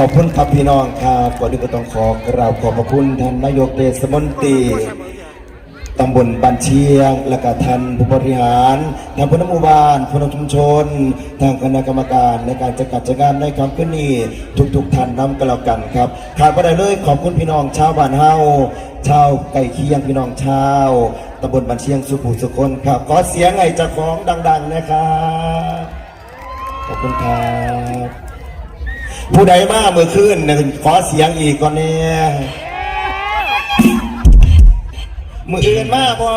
ขอบคุณครับพี่น้องครับก่อนอื่นก็ต้องขอกราบขอบพระคุณท่านนายกเทศมนตรีตำบลบันเชียง และก็ท่านผู้บริหารท่านผู้นำหมู่บ้านผู้นำชุมชน ทางคณะกรรมการในการจัดการจัดงานในคำขึ้นนี้ทุกๆท่านนำกันแล้วกันครับขาดไม่ได้เลยขอบคุณพี่น้องชาวบ้านเฮาชาวไก่เคียงพี่น้องชาวตำบลบันเชียงสุขุสุคนครับขอเสียงไอ้เจ้าของดัง ๆนะครับขอบคุณครับ ผู้ใดมาเมื่อคืนเนี่ยขอเสียงอีกก่อนเนี่ยมืออื่นมาบ่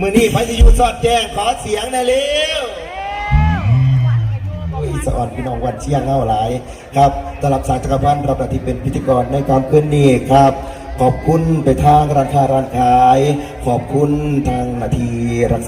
มือนี้พระจะอยู่สอดแจ้งขอเสียงนะเร็วโอ้สะอ่อนพี่น้องวันเชียงเงาหลายครับตลับสายจักรพันธ์รับหน้าที่เป็นพิธีกรในการคืนนี้ครับ ขอบคุณไปทางร้านค้าร้านขาย ขอบคุณทางนาทีรักษา